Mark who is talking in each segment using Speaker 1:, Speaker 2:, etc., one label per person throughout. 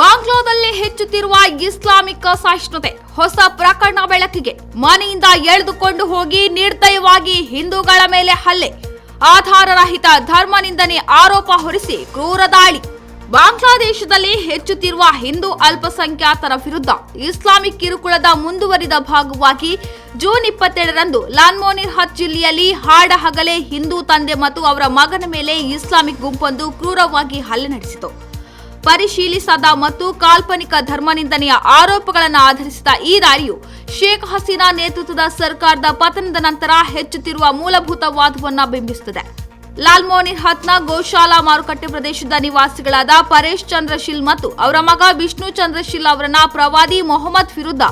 Speaker 1: ಬಾಂಗ್ಲಾದಲ್ಲಿ ಹೆಚ್ಚುತ್ತಿರುವ ಇಸ್ಲಾಮಿಕ್ ಸಹಿಷ್ಣುತೆ, ಹೊಸ ಪ್ರಕರಣ ಬೆಳಕಿಗೆ, ಮನೆಯಿಂದ ಎಳೆದುಕೊಂಡು ಹೋಗಿ ನಿರ್ದಯವಾಗಿ ಹಿಂದೂಗಳ ಮೇಲೆ ಹಲ್ಲೆ, ಆಧಾರರಹಿತ ಧರ್ಮ ನಿಂದನೆ ಆರೋಪ ಹೊರಿಸಿ ಕ್ರೂರ ದಾಳಿ. ಬಾಂಗ್ಲಾದೇಶದಲ್ಲಿ ಹೆಚ್ಚುತ್ತಿರುವ ಹಿಂದೂ ಅಲ್ಪಸಂಖ್ಯಾತರ ವಿರುದ್ಧ ಇಸ್ಲಾಮಿಕ್ ಕಿರುಕುಳದ ಮುಂದುವರಿದ ಭಾಗವಾಗಿ ಜೂನ್ ಇಪ್ಪತ್ತೆರಡರಂದು ಲಾನ್ಮೋನಿರ್ಹತ್ ಜಿಲ್ಲೆಯಲ್ಲಿ ಹಾಡ ಹಗಲೇ ಹಿಂದೂ ತಂದೆ ಮತ್ತು ಅವರ ಮಗನ ಮೇಲೆ ಇಸ್ಲಾಮಿಕ್ ಗುಂಪೊಂದು ಕ್ರೂರವಾಗಿ ಹಲ್ಲೆ ನಡೆಸಿತು. ಪರಿಶೀಲಿಸದ ಮತ್ತು ಕಾಲ್ಪನಿಕ ಧರ್ಮನಿಂದನೆಯ ಆರೋಪಗಳನ್ನು ಆಧರಿಸಿದ ಈ ದಾಳಿಯು ಶೇಖ್ ಹಸೀನಾ ನೇತೃತ್ವದ ಸರ್ಕಾರದ ಪತನದ ನಂತರ ಹೆಚ್ಚುತ್ತಿರುವ ಮೂಲಭೂತವಾದವನ್ನ ಬಿಂಬಿಸುತ್ತದೆ. ಲಾಲ್ಮೋನಿ ಹತ್ನ ಗೋಶಾಲಾ ಮಾರುಕಟ್ಟೆ ಪ್ರದೇಶದ ನಿವಾಸಿಗಳಾದ ಪರೇಶ್ ಚಂದ್ರಶೀಲ್ ಮತ್ತು ಅವರ ಮಗ ವಿಷ್ಣು ಚಂದ್ರಶೀಲ್ ಅವರನ್ನ ಪ್ರವಾದಿ ಮೊಹಮ್ಮದ್ ವಿರುದ್ಧ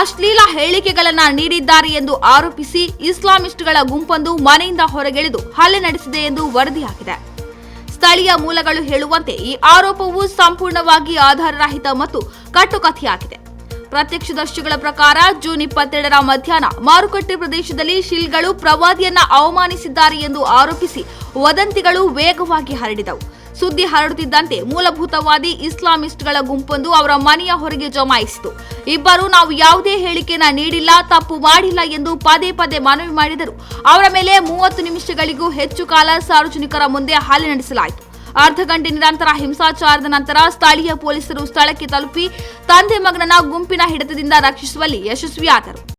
Speaker 1: ಅಶ್ಲೀಲ ಹೇಳಿಕೆಗಳನ್ನು ನೀಡಿದ್ದಾರೆ ಎಂದು ಆರೋಪಿಸಿ ಇಸ್ಲಾಮಿಸ್ಟ್ಗಳ ಗುಂಪೊಂದು ಮನೆಯಿಂದ ಹೊರಗೆಳೆದು ಹಲ್ಲೆ ನಡೆಸಿದೆ ಎಂದು ವರದಿಯಾಗಿದೆ. ಸ್ಥಳೀಯ ಮೂಲಗಳು ಹೇಳುವಂತೆ ಈ ಆರೋಪವು ಸಂಪೂರ್ಣವಾಗಿ ಆಧಾರರಹಿತ ಮತ್ತು ಕಟ್ಟುಕಥೆಯಾಗಿದೆ. ಪ್ರತ್ಯಕ್ಷದರ್ಶಿಗಳ ಪ್ರಕಾರ ಜೂನ್ ಇಪ್ಪತ್ತೆರಡರ ಮಧ್ಯಾಹ್ನ ಮಾರುಕಟ್ಟೆ ಪ್ರದೇಶದಲ್ಲಿ ಶಿಲ್ಗಳು ಪ್ರವಾದಿಯನ್ನ ಅವಮಾನಿಸಿದ್ದಾರೆ ಎಂದು ಆರೋಪಿಸಿ ವದಂತಿಗಳು ವೇಗವಾಗಿ ಹರಡಿದವು. ಸುದ್ದಿ ಹರಡುತ್ತಿದ್ದಂತೆ ಮೂಲಭೂತವಾದಿ ಇಸ್ಲಾಮಿಸ್ಟ್ಗಳ ಗುಂಪೊಂದು ಅವರ ಮನೆಯ ಹೊರಗೆ ಜಮಾಯಿಸಿತು. ಇಬ್ಬರು ನಾವು ಯಾವುದೇ ಹೇಳಿಕೆನ ನೀಡಿಲ್ಲ, ತಪ್ಪು ಮಾಡಿಲ್ಲ ಎಂದು ಪದೇ ಪದೇ ಮನವಿ ಮಾಡಿದರು. ಅವರ ಮೇಲೆ ಮೂವತ್ತು ನಿಮಿಷಗಳಿಗೂ ಹೆಚ್ಚು ಕಾಲ ಸಾರ್ವಜನಿಕರ ಮುಂದೆ ಹಲ್ಲೆ ನಡೆಸಲಾಯಿತು. ಅರ್ಧ ಗಂಟೆ ನಿರಂತರ ಹಿಂಸಾಚಾರದ ನಂತರ ಸ್ಥಳೀಯ ಪೊಲೀಸರು ಸ್ಥಳಕ್ಕೆ ತಲುಪಿ, ತಂದೆ ಮಗನನ್ನ ಗುಂಪಿನ ಹಿಡಿತದಿಂದ ರಕ್ಷಿಸುವಲ್ಲಿ ಯಶಸ್ವಿಯಾದರು.